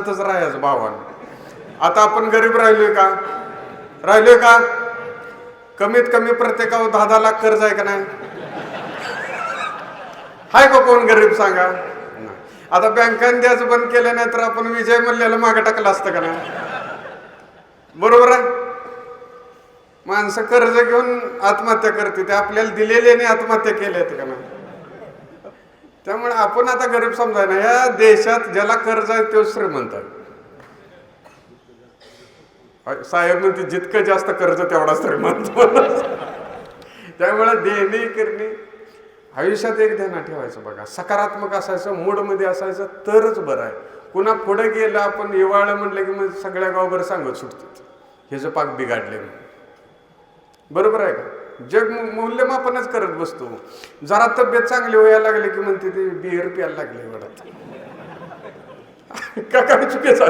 तसंच राहायचं भावानं. आता आपण गरीब राहिलोय का? राहिलोय का? कमीत कमी प्रत्येकावर दहा दहा लाख कर्ज आहे का नाही? हाय का कोण गरीब सांगा? आता बँकांनी द्यायचं बंद केलं नाही तर आपण विजय मल्ल्याला मागे टाकलं असतं का नाही? बरोबर आहे? माणसं कर्ज घेऊन आत्महत्या करते ते आपल्याला दिलेल्याने आत्महत्या केल्या आहेत का नाही? त्यामुळे आपण आता गरीब समजाय ना या देशात ज्याला कर्ज आहे तो श्रीमंत आहे. साहेब म्हणते जितकं जास्त कर्ज तेवढा श्रीमंत त्यामुळे देणे करणे आयुष्यात एक ध्यान ठेवायचं बघा. सकारात्मक असायचं मूडमध्ये असायचं तरच बरं आहे. पुन्हा पुढे गेलं आपण हिवाळं म्हटलं की मग सगळ्या गावभर सांगत सुटतात. हे जे पाक बिघाडले बरोबर आहे का? जग मूल्यमापनच करत बसतो. जरा तब्येत चांगली व्हायला लागली की म्हणते ते बिअर प्यायला लागले वडात. का काय चुकीचा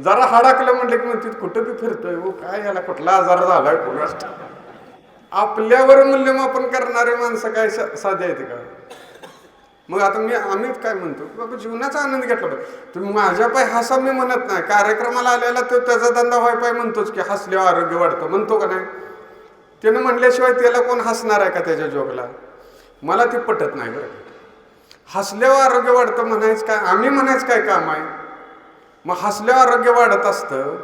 जरा हाडाकलं म्हटलं की म्हणते कुठं बी फिरतोय हो काय याला कुठला आजार झालाय कोणास आपल्यावर मूल्यमापन करणारे माणसं काय सा- साधे आहेत का? मग आता मी आम्ही काय म्हणतो की बाबा जीवनाचा आनंद घेतला पाहिजे. तुम्ही माझ्या पाय हसा मी म्हणत नाही. कार्यक्रमाला आलेला तो त्याचा धंदा व्हाय पाय म्हणतोच की हसल्यावर आरोग्य वाढतं. म्हणतो का नाही? त्यानं म्हणल्याशिवाय त्याला कोण हसणार आहे का त्याच्या जोगला? मला ते पटत नाही बरं. हसल्यावर आरोग्य वाढतं म्हणायचं काय? आम्ही म्हणायचं काय काम आहे? मग हसल्यावर आरोग्य वाढत असतं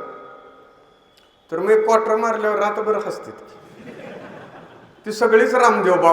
तर मग एक क्वार्टर मारल्यावर रातभर हसते ती सगळीच रामदेव बाबा.